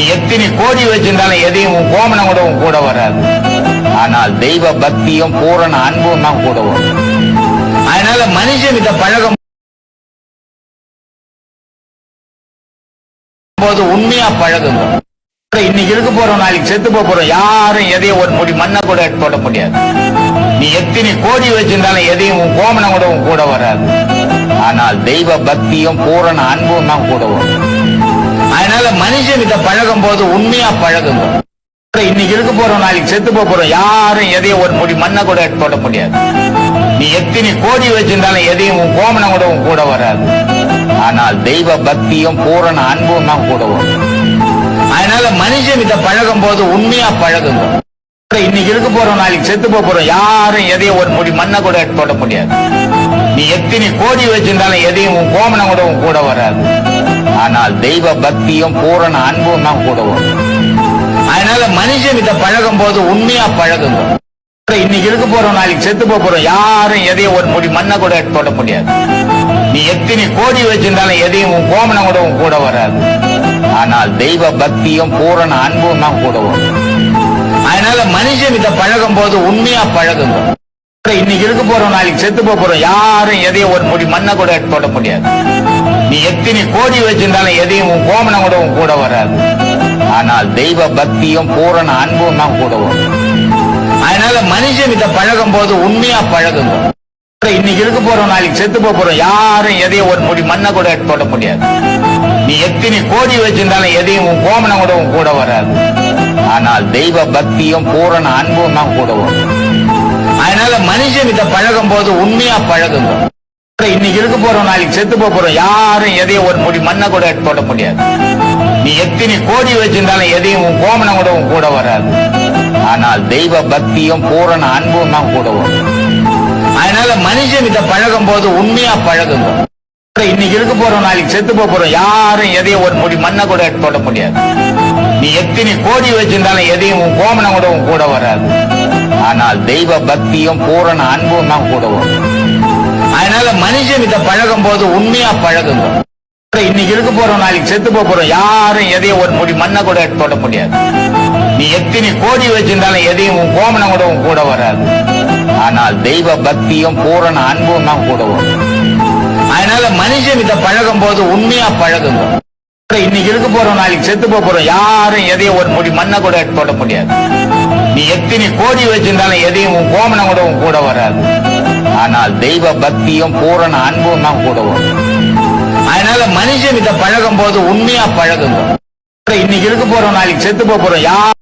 நீ எத்தனை கோடி வச்சிருந்தாலும் எதையும் உன் கோமனம் கூட உன் கூட வராது. ஆனால் தெய்வ பக்தியும் பூரண அன்பும் தான் கூட வரும். அதனால மனுஷன்கிட்ட பழகும் போது உண்மையா பழகுங்க. இன்னைக்கு இருக்க போறோம் நாளைக்கு செத்து போக போறோம். யாரும் எதையும் ஒரு முடி மண்ணை கூட போட முடியாது. நீ எத்தனை கோடி வச்சிருந்தாலும் எதையும் உன் கோமனம் கூட உன் கூட வராது. ஆனால் தெய்வ பக்தியும் பூரண அன்பும் தான் கூட வரும். அதனால மனுஷன்கிட்ட பழகும் போது உண்மையா பழகுங்க. இன்னைக்கு இருக்க போறோம் நாளைக்கு செத்து போக போறோம். யாரும் எதையும் ஒரு முடி மண்ணை கூட எடுத்து போட முடியாது. நீ எத்தனை கோடி வச்சிருந்தாலும் எதையும் உன் கோமனம் கூட உன் கூட வராது. ஆனால் தெய்வ பக்தியும் பூரண அன்பும் தான் கூட வரும். அதனால மனுஷன்கிட்ட பழகும் போது உண்மையா பழகுங்க. இன்னைக்கு இருக்க போறோம் நாளைக்கு செத்து போக போறோம். யாரும் எதையும் ஒரு முடி மண்ணை கூட எடுத்து போட முடியாது. நீ எத்தனை கோடி வச்சிருந்தாலும் எதையும் உன் கோமனம் கூட உன் கூட வராது. ஆனால் தெய்வ பக்தியும் பூரண அன்பும் தான் கூட வரும் அதனால இதை பழகும் போது உண்மையா பழகுங்க. இன்னைக்கு இருக்க போறோம் நாளைக்கு செத்து போக போறோம். யாரும் எதையும் ஒரு முடி மண்ணை கூட தொட போட முடியாது. நீ எத்தனை கோடி வச்சிருந்தாலும் எதையும் உன் கோமனம் கூட உன் கூட வராது. ஆனால் தெய்வ பக்தியும் பூரண அன்பும் தான் கூட வரும் அதனால இதை பழகும் போது உண்மையா பழகுங்க. இன்னைக்கு இருக்க போறோம் நாளைக்கு செத்து போக போறோம். யாரும் எதையும் ஒரு முடி மண்ணை கூட தொட போட முடியாது. நீ எத்தனை கோடி வச்சிருந்தாலும் எதையும் உன் கோமனம் கூட உன் கூட வராது. ஆனால் தெய்வ பக்தியும் பூரண அன்பும் தான் கூட வரும். அதனால மனுஷன்கிட்ட பழகும் போது உண்மையா பழகுங்க. இன்னைக்கு இருக்க போறோம் நாளைக்கு செத்து போக போறோம் யாரும் எதையும் ஒரு முடி மண்ணை கூட எடுத்து போட முடியாது. நீ எத்தனை கோடி வச்சிருந்தாலும் எதையும் உன் கோமனம் கூட உன் கூட வராது. ஆனால் தெய்வ பக்தியும் பூரண அன்பும் தான் கூட வரும். அதனால இதை பழகும் போது உண்மையா பழகுங்க. இருக்க போறோம் நாளைக்கு செத்து போக போறோம். யாரும் எதையும் ஒரு முடி மண்ணை கூட எடுத்து போட முடியாது. நீ எத்தனை கோடி வச்சிருந்தாலும் எதையும் உன் கோமனம் கூட உன் கூட வராது. ஆனால் தெய்வ பக்தியும் பூரண அன்பும் தான் கூட வரும். அதனால மனுஷன்கிட்ட பழகும் போது உண்மையா பழகுங்க. இன்னைக்கு இருக்க போறோம் நாளைக்கு செத்து போக போறோம். யாரும் எதையும் ஒரு முடி மண்ணை கூட எடுத்து போட முடியாது. நீ எத்தனை கோடி வச்சிருந்தாலும் எதையும் உன் கோமனம் கூட உன் கூட வராது. ஆனால் தெய்வ பக்தியும் பூரண அன்பும் தான் கூட வரும். மனுஷன் மனுஷன்கிட்ட பழகும் போது உண்மையா பழகுங்க. இன்னைக்கு இருக்க போறோம் நாளைக்கு செத்து போக போறோம். யாரும் எதையும் ஒரு முடி மண்ணை கூட எடுத்து முடியாது. நீ எத்தனை கோடி வச்சிருந்தாலும் எதையும் உன் கோமனம் கூட உன் கூட வராது. ஆனால் தெய்வ பக்தியும் பூரண அன்பும் தான் கூட வரும். அதனால மனுஷன்கிட்ட பழகும் போது உண்மையா பழகுங்க. இன்னைக்கு இருக்க போறோம் நாளைக்கு செத்து போக போறோம். யாரும் எதையும் ஒரு முடி மண்ணை கூட எடுத்து முடியாது. நீ எத்தனை கோடி வச்சிருந்தாலும் எதையும் உன் கோமனம் கூட உன் கூட வராது. ஆனால் தெய்வ பக்தியும் பூரண அன்பும் தான் கூட வரும் அதனால மனுஷன்கிட்ட பழகும் போது உண்மையா பழகுங்க. இன்னைக்கு இருக்க போறோம் நாளைக்கு செத்து போறோம். யார்